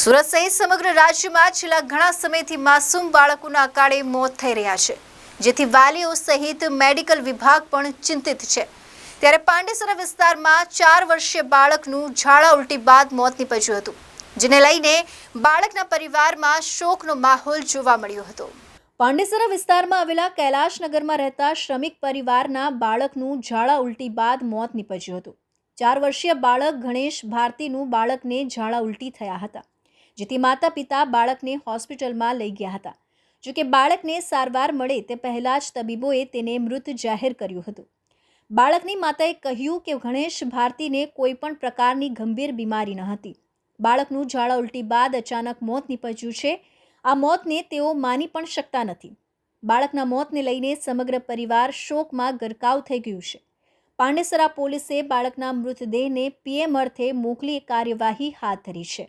સુરત સહિત સમગ્ર રાજ્યમાં છેલ્લા ઘણા સમયથી માસૂમ બાળકોના અકાળે મોત થઈ રહ્યા છે, જેથી વાલીઓ સહિત મેડિકલ વિભાગ પણ ચિંતિત છે. ત્યારે પાંડેસરા વિસ્તારમાં ચાર વર્ષીય બાળકનું ઝાડા ઉલટી બાદ મોત નીપજ્યું હતું, જેને લઈને બાળકના પરિવારમાં શોકનો માહોલ જોવા મળ્યો હતો. પાંડેસરા વિસ્તારમાં આવેલા કૈલાશનગરમાં રહેતા શ્રમિક પરિવારના બાળકનું ઝાડા ઉલટી બાદ મોત નીપજ્યું હતું. ચાર વર્ષીય બાળક ગણેશ ભારતીનું બાળકને ઝાડા ઉલટી થયા હતા. જેથી માતા પિતા બાળકને હોસ્પિટલમાં લઈ ગયા હતા. જોકે બાળકને સારવાર મળે તે પહેલાં જ તબીબોએ તેને મૃત જાહેર કર્યું હતું. બાળકની માતાએ કહ્યું કે ગણેશ ભારતીને કોઈ પણ પ્રકારની ગંભીર બીમારી ન હતી. બાળકનું ઝાડા ઉલટી બાદ અચાનક મોત નીપજ્યું છે. આ મોતને તેઓ માની પણ શકતા નથી. બાળકના મોતને લઈને સમગ્ર પરિવાર શોકમાં ગરકાવ થઈ ગયું છે. પાંડેસરા પોલીસે બાળકના મૃતદેહને પીએમ અર્થે મોકલી કાર્યવાહી હાથ ધરી છે.